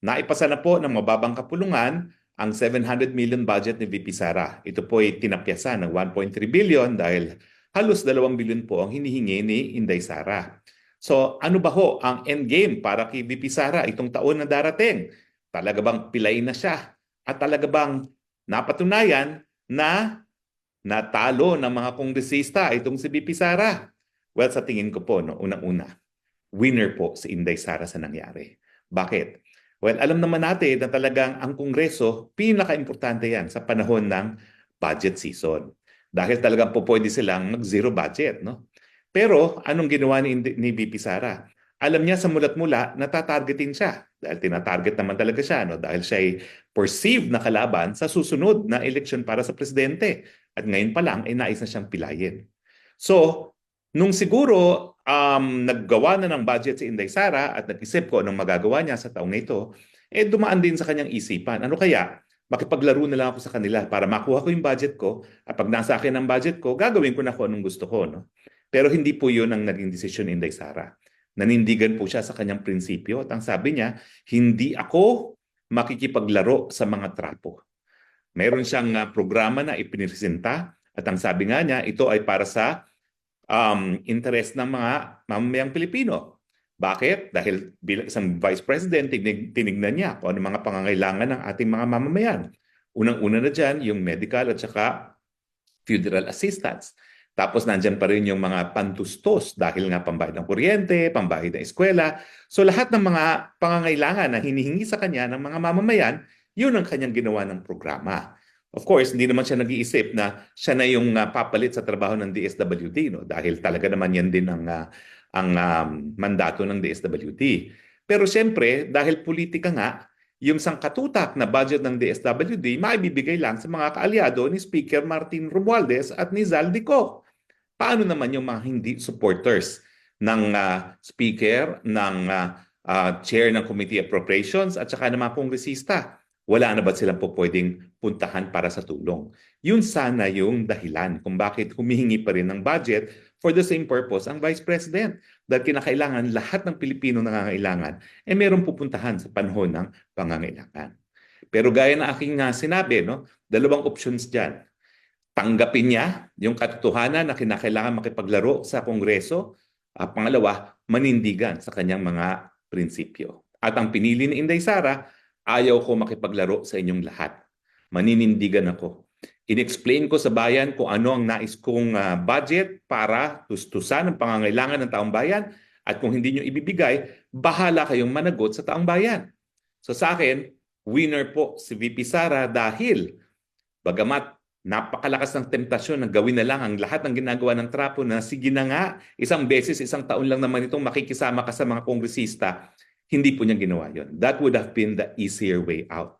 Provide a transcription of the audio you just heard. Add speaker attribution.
Speaker 1: naipasa na po ng mababang kapulungan ang 700 million budget ni VP Sara. Ito po ay tinapyasan ng 1.3 billion dahil halos 2 billion po ang hinihingi ni Inday Sara. So ano ba ho ang endgame para kay VP Sara itong taon na darating? Talaga bang pilay na siya? At talaga bang napatunayan na natalo ng mga kongresista itong si VP Sara? Well, sa tingin ko po, no, unang-una, winner po si Inday Sara sa nangyari. Bakit? Well, alam naman natin na talagang ang Kongreso, pinaka-importante yan sa panahon ng budget season. Dahil talagang po pwede silang mag-zero budget. No? Pero anong ginawa ni, ni VP Sara? Alam niya sa mulat-mula na tatargetin siya. Dahil tinatarget naman talaga siya. No? Dahil siya ay perceived na kalaban sa susunod na eleksyon para sa presidente. At ngayon pa lang, ay nais na siyang pilayin. So, nung siguro um, naggawa na ng budget si Inday Sara at nag-isip ko anong magagawa niya sa taong ito, eh dumaan din sa kanyang isipan. Ano kaya? Makipaglaro na lang ako sa kanila para makuha ko yung budget ko at pag nasa akin ang budget ko, gagawin ko na kung anong gusto ko. No? Pero hindi po yun ang naging desisyon ni Inday Sara. Nanindigan po siya sa kanyang prinsipyo at ang sabi niya, hindi ako makikipaglaro sa mga trapo. Meron siyang uh, programa na ipiniresenta at ang sabi nga niya, ito ay para sa um, interest ng mga mamamayang Pilipino. Bakit? Dahil bilang isang vice president, tinig, tinignan niya kung ano mga pangangailangan ng ating mga mamamayan. Unang-una na dyan, yung medical at saka federal assistance. Tapos nandyan pa rin yung mga pantustos dahil nga pambayad ng kuryente, pambayad ng eskwela. So lahat ng mga pangangailangan na hinihingi sa kanya ng mga mamamayan, yun ang kanyang ginawa ng programa. Of course, hindi naman siya nag-iisip na siya na yung uh, papalit sa trabaho ng DSWD no dahil talaga naman yan din ang uh, ang um, mandato ng DSWD. Pero siyempre, dahil politika nga, yung sangkatutak na budget ng DSWD maibibigay lang sa mga kaalyado ni Speaker Martin Romualdez at ni Zaldico. Paano naman yung mga hindi supporters ng uh, Speaker, ng uh, uh, Chair ng Committee Appropriations at saka ng mga kongresista? Wala na ba silang po pwedeng puntahan para sa tulong? Yun sana yung dahilan kung bakit humihingi pa rin ng budget for the same purpose ang Vice President. Dahil kinakailangan lahat ng Pilipino nangangailangan eh meron pupuntahan sa panahon ng pangangailangan. Pero gaya na aking uh, sinabi, no, dalawang options dyan. Tanggapin niya yung katotohanan na kinakailangan makipaglaro sa Kongreso. Uh, pangalawa, manindigan sa kanyang mga prinsipyo. At ang pinili ni Inday Sara, Ayaw ko makipaglaro sa inyong lahat. Maninindigan ako. Inexplain ko sa bayan kung ano ang nais kong uh, budget para tustusan ang pangangailangan ng taong bayan at kung hindi nyo ibibigay, bahala kayong managot sa taong bayan. So sa akin, winner po si VP Sara dahil bagamat napakalakas ng temptasyon na gawin na lang ang lahat ng ginagawa ng trapo na sige na nga, isang beses, isang taon lang naman itong makikisama ka sa mga kongresista, hindi po niya ginawa yon. That would have been the easier way out.